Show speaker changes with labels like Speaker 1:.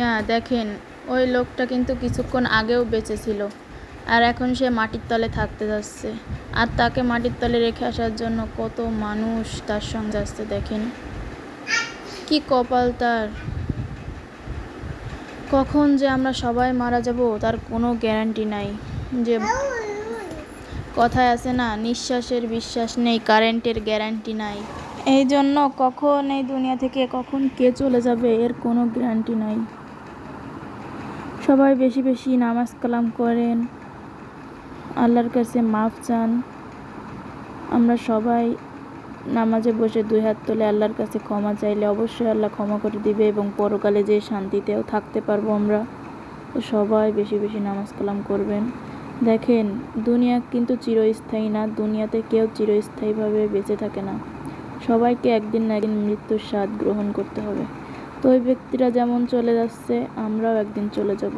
Speaker 1: ইয়া, দেখেন, ওই লোকটা কিন্তু কিছুক্ষণ আগেও বেঁচে ছিল আর এখন সে মাটির তলে থাকতে যাচ্ছে। আর তাকে মাটির তলে রেখে আসার জন্য কত মানুষ তার সঙ্গে যাচ্ছে দেখেন। কি কপাল তার। কখন যে আমরা সবাই মারা যাব, তার কোনো গ্যারান্টি নাই যে কথায় আছে না, নিঃশ্বাসের বিশ্বাস নেই, কারেন্টের গ্যারান্টি নাই। এই জন্য কখন এই দুনিয়া থেকে কখন কে চলে যাবে, এর কোনো গ্যারান্টি নাই। সবাই বেশি বেশি নামাজ কালাম করেন, আল্লাহর কাছে মাফ চান। আমরা সবাই নামাজে বসে দুই হাত তুলে আল্লাহর কাছে ক্ষমা চাইলে অবশ্যই আল্লাহ ক্ষমা করে দিবে এবং পরকালে যে শান্তিতেও থাকতে পারব আমরা, তো সবাই বেশি বেশি নামাজ কালাম করবেন। দেখেন, দুনিয়া কিন্তু চিরস্থায়ী না, দুনিয়াতে কেউ চিরস্থায়ীভাবে বেঁচে থাকে না। সবাইকে একদিন না একদিন মৃত্যুর স্বাদ গ্রহণ করতে হবে। তো ওই ব্যক্তিরা যেমন চলে যাচ্ছে আমরাও একদিন চলে যাব।